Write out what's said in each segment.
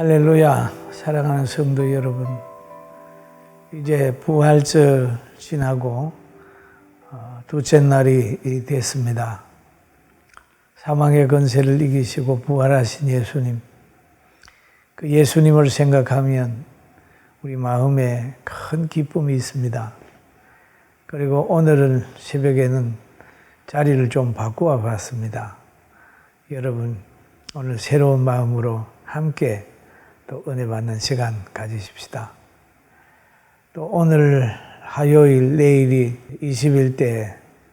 할렐루야, 사랑하는 성도 여러분. 이제 부활절 지나고 어, 둘째 날이 됐습니다. 사망의 건세를 이기시고 부활하신 예수님. 그 예수님을 생각하면 우리 마음에 큰 기쁨이 있습니다. 그리고 오늘은 새벽에는 자리를 좀 바꾸어 봤습니다. 여러분, 오늘 새로운 마음으로 함께 또 은혜 받는 시간 가지십시다. 또 오늘 화요일, 내일이 20일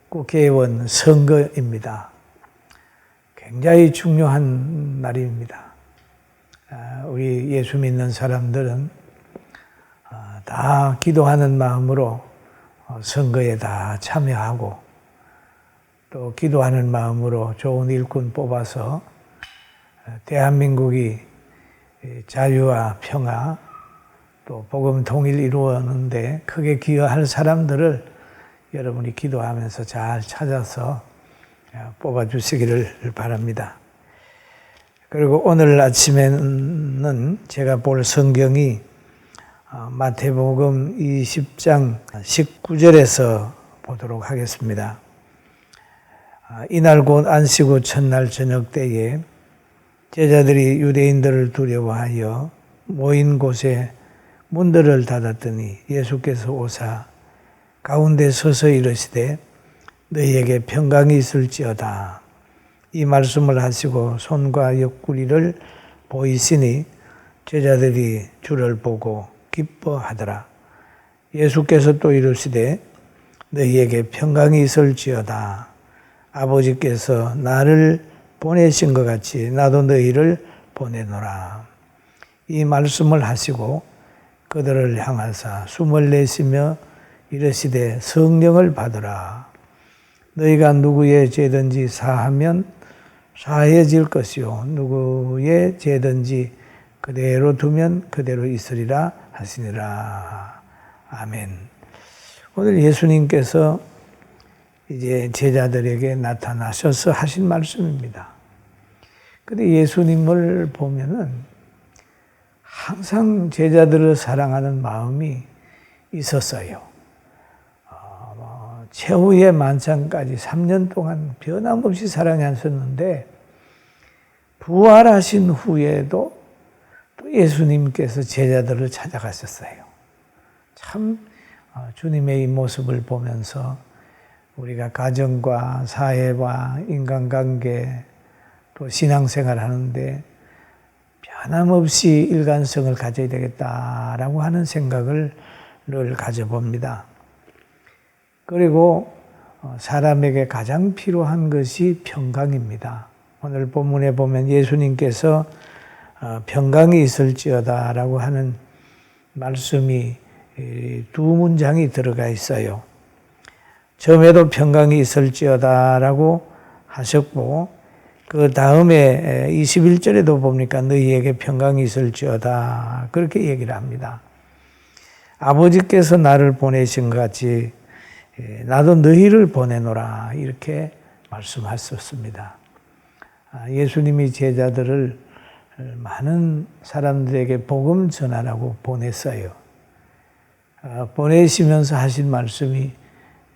국회의원 선거입니다. 굉장히 중요한 날입니다. 아, 우리 예수 믿는 사람들은 아, 다 기도하는 마음으로 어, 선거에 다 참여하고 또 기도하는 마음으로 좋은 일꾼 뽑아서 어, 대한민국이 자유와 평화 또 복음 통일 이루었는데 크게 기여할 사람들을 여러분이 기도하면서 잘 찾아서 뽑아 주시기를 바랍니다. 그리고 오늘 아침에는 제가 볼 성경이 어, 마태복음 20장 19절에서 보도록 하겠습니다. 아, 이날 곧 안식 후 첫날 저녁 때에 제자들이 유대인들을 두려워하여 모인 곳에 문들을 닫았더니 예수께서 오사 가운데 서서 이르시되 너희에게 평강이 있을지어다. 이 말씀을 하시고 손과 옆구리를 보이시니 제자들이 주를 보고 기뻐하더라. 예수께서 또 이르시되 너희에게 평강이 있을지어다. 아버지께서 나를 보내신 것 같이 나도 너희를 보내노라. 이 말씀을 하시고 그들을 향하사 숨을 내쉬며 이르시되 성령을 받으라. 너희가 누구의 죄든지 사하면 사해질 것이요 누구의 죄든지 그대로 두면 그대로 있으리라 하시니라. 아멘. 오늘 예수님께서 이제 제자들에게 나타나셔서 하신 말씀입니다. 근데 예수님을 보면은 항상 제자들을 사랑하는 마음이 있었어요. 어, 뭐 최후의 만찬까지 3년 동안 변함없이 사랑하셨는데 부활하신 후에도 또 예수님께서 제자들을 찾아가셨어요. 참 어, 주님의 이 모습을 보면서 우리가 가정과 사회와 인간관계 또 신앙생활 하는데 변함없이 일관성을 가져야 되겠다라고 하는 생각을 늘 가져봅니다. 그리고 어, 사람에게 가장 필요한 것이 평강입니다. 오늘 본문에 보면 예수님께서 어, 평강이 있을지어다라고 하는 말씀이 두 문장이 들어가 있어요. 처음에도 평강이 있을지어다라고 하셨고 그 다음에 21절에도 보니까 너희에게 평강이 있을지어다 그렇게 얘기를 합니다. 아버지께서 나를 보내신 것 같이 나도 너희를 보내노라 이렇게 말씀하셨습니다. 아, 예수님이 제자들을 많은 사람들에게 복음 전하라고 보냈어요. 아, 보내시면서 하신 말씀이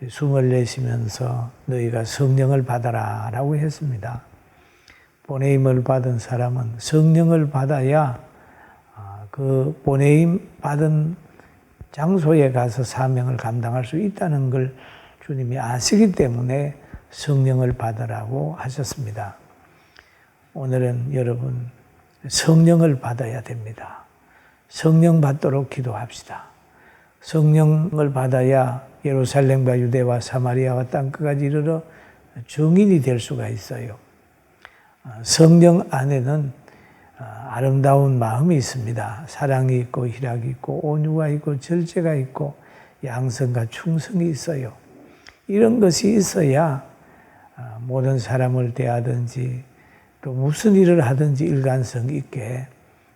숨을 내쉬면서 너희가 성령을 받아라 라고 했습니다. 보내임을 받은 사람은 성령을 받아야 아, 그 보내임 받은 장소에 가서 사명을 감당할 수 있다는 걸 주님이 아시기 때문에 성령을 받으라고 하셨습니다. 오늘은 여러분 성령을 받아야 됩니다. 성령 받도록 기도합시다. 성령을 받아야 예루살렘과 유대와 사마리아와 땅끝까지 이르러 증인이 될 수가 있어요. 아, 성령 안에는 아, 아름다운 마음이 있습니다. 사랑이 있고 희락이 있고 온유가 있고 절제가 있고 양성과 충성이 있어요. 이런 것이 있어야 아, 모든 사람을 대하든지 또 무슨 일을 하든지 일관성 있게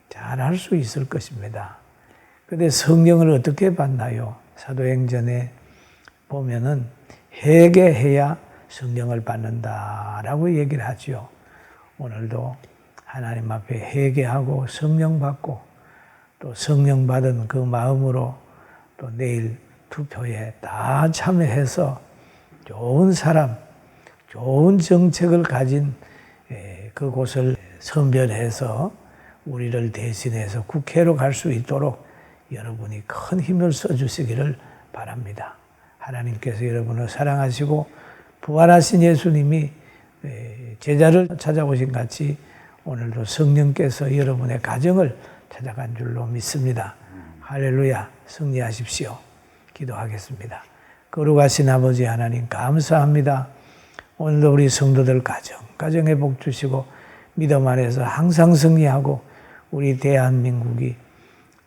잘 할 수 있을 것입니다. 근데 성령을 어떻게 받나요? 사도행전에 보면은 회개해야 성령을 받는다라고 얘기를 하죠. 오늘도 하나님 앞에 회개하고 성령 받고 또 성령 받은 그 마음으로 또 내일 투표에 다 참여해서 좋은 사람, 좋은 정책을 가진 예, 그곳을 선별해서 우리를 대신해서 국회로 갈 수 있도록 여러분이 큰 힘을 써주시기를 바랍니다. 하나님께서 여러분을 사랑하시고 부활하신 예수님이 예, 제자를 찾아오신 같이 오늘도 성령께서 여러분의 가정을 찾아간 줄로 믿습니다. 할렐루야, 승리하십시오. 기도하겠습니다. 거룩하신 아버지 하나님 감사합니다. 오늘도 우리 성도들 가정, 가정에 복 주시고 믿음 안에서 항상 승리하고 우리 대한민국이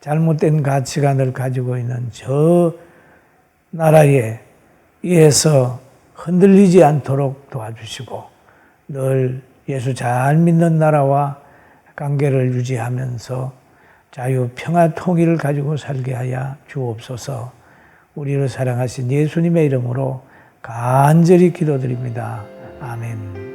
잘못된 가치관을 가지고 있는 저 나라에 의해서 흔들리지 않도록 도와주시고 늘 예수 잘 믿는 나라와 관계를 유지하면서 자유, 평화, 통일을 가지고 살게 하여 주옵소서 우리를 사랑하신 예수님의 이름으로 간절히 기도드립니다. 아멘.